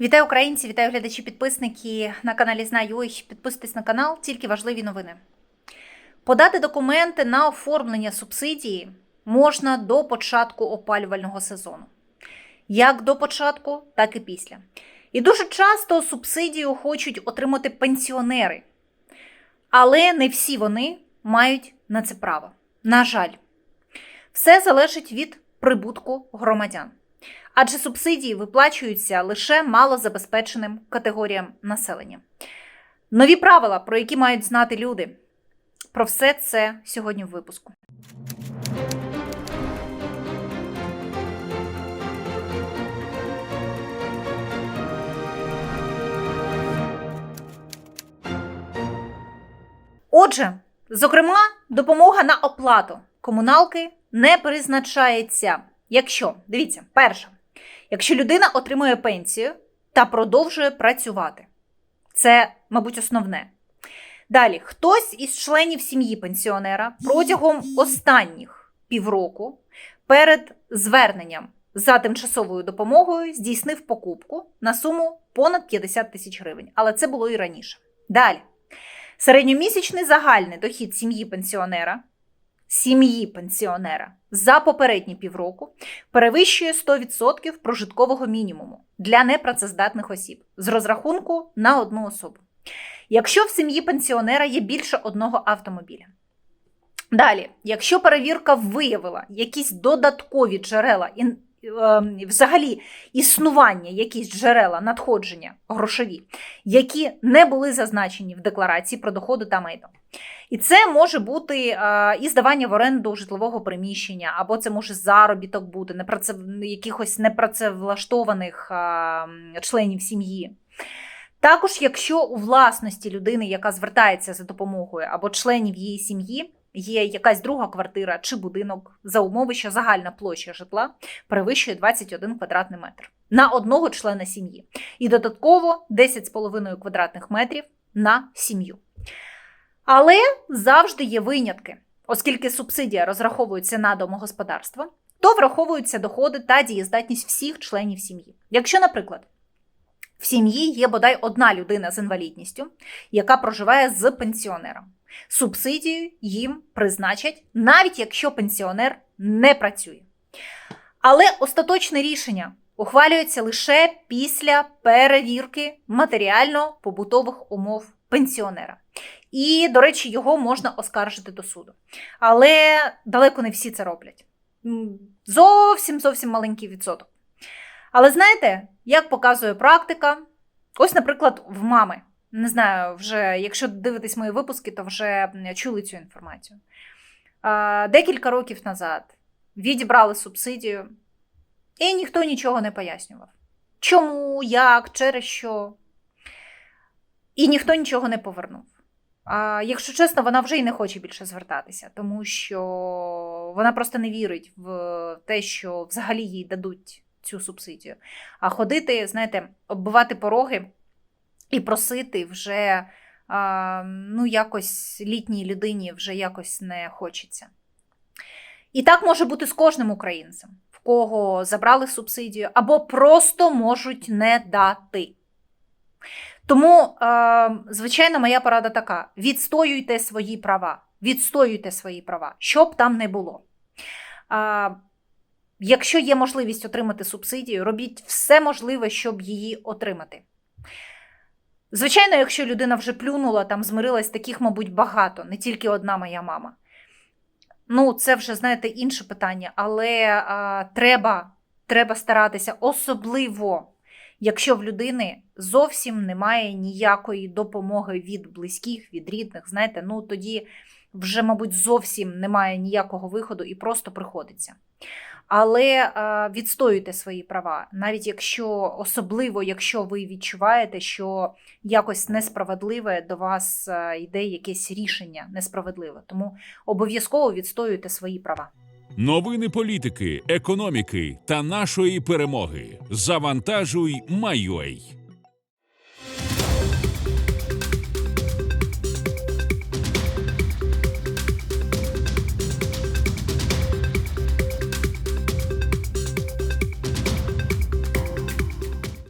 Вітаю українці, вітаю глядачі, підписники на каналі Знаю. Підписуйтесь на канал, тільки важливі новини. Подати документи на оформлення субсидії можна до початку опалювального сезону. Як до початку, так і після. І дуже часто субсидію хочуть отримати пенсіонери. Але не всі вони мають на це право. На жаль, все залежить від прибутку громадян. Адже субсидії виплачуються лише малозабезпеченим категоріям населення. Нові правила, про які мають знати люди. Про все це сьогодні в випуску. Отже, зокрема, допомога на оплату комуналки не призначається. Якщо, дивіться, перше, якщо людина отримує пенсію та продовжує працювати, це, мабуть, основне. Далі, хтось із членів сім'ї пенсіонера протягом останніх півроку перед зверненням за тимчасовою допомогою здійснив покупку на суму понад 50 тисяч гривень, але це було і раніше. Далі, середньомісячний загальний дохід сім'ї пенсіонера сім'ї пенсіонера за попередні півроку перевищує 100% прожиткового мінімуму для непрацездатних осіб з розрахунку на одну особу. Якщо в сім'ї пенсіонера є більше одного автомобіля. Далі, якщо перевірка виявила якісь додаткові джерела взагалі існування якісь джерела надходження грошові, які не були зазначені в декларації про доходи та майно. І це може бути е, і здавання в оренду житлового приміщення, або це може заробіток бути непраце... якихось непрацевлаштованих е, членів сім'ї. Також, якщо у власності людини, яка звертається за допомогою, або членів її сім'ї, є якась друга квартира чи будинок за умови, що загальна площа житла перевищує 21 квадратний метр на одного члена сім'ї, і додатково 10,5 квадратних метрів на сім'ю. Але завжди є винятки, оскільки субсидія розраховується на домогосподарство, то враховуються доходи та дієздатність всіх членів сім'ї. Якщо, наприклад, сім'ї є бодай одна людина з інвалідністю, яка проживає з пенсіонером, субсидію їм призначать, навіть якщо пенсіонер не працює. Але остаточне рішення ухвалюється лише після перевірки матеріально-побутових умов пенсіонера. І, до речі, його можна оскаржити до суду. Але далеко не всі це роблять. Зовсім зовсім маленький відсоток. Але знаєте, як показує практика, ось, наприклад, в мами. Не знаю, вже якщо дивитесь мої випуски, то вже чули цю інформацію. Декілька років назад відібрали субсидію, і ніхто нічого не пояснював. Чому, як, через що. І ніхто нічого не повернув. А якщо чесно, вона вже й не хоче більше звертатися, тому що вона просто не вірить в те, що взагалі їй дадуть цю субсидію. А ходити, знаєте, оббивати пороги і просити вже ну, якось літній людині вже якось не хочеться. І так може бути з кожним українцем, в кого забрали субсидію, або просто можуть не дати. Тому, звичайно, моя порада така: відстоюйте свої права, відстоюйте свої права, що б там не було. Якщо є можливість отримати субсидію, робіть все можливе, щоб її отримати. Звичайно, якщо людина вже плюнула, там змирилась, таких, мабуть, багато, не тільки одна моя мама. Ну, це вже, знаєте, інше питання, але е, треба, треба старатися особливо якщо в людини зовсім немає ніякої допомоги від близьких, від рідних, знаєте, ну тоді вже, мабуть, зовсім немає ніякого виходу і просто приходиться. Але е, відстоюйте свої права, навіть якщо, особливо, якщо ви відчуваєте, що якось несправедливе до вас е, йде якесь рішення несправедливе. Тому обов'язково відстоюйте свої права. Новини політики, економіки та нашої перемоги. Завантажуй, майой.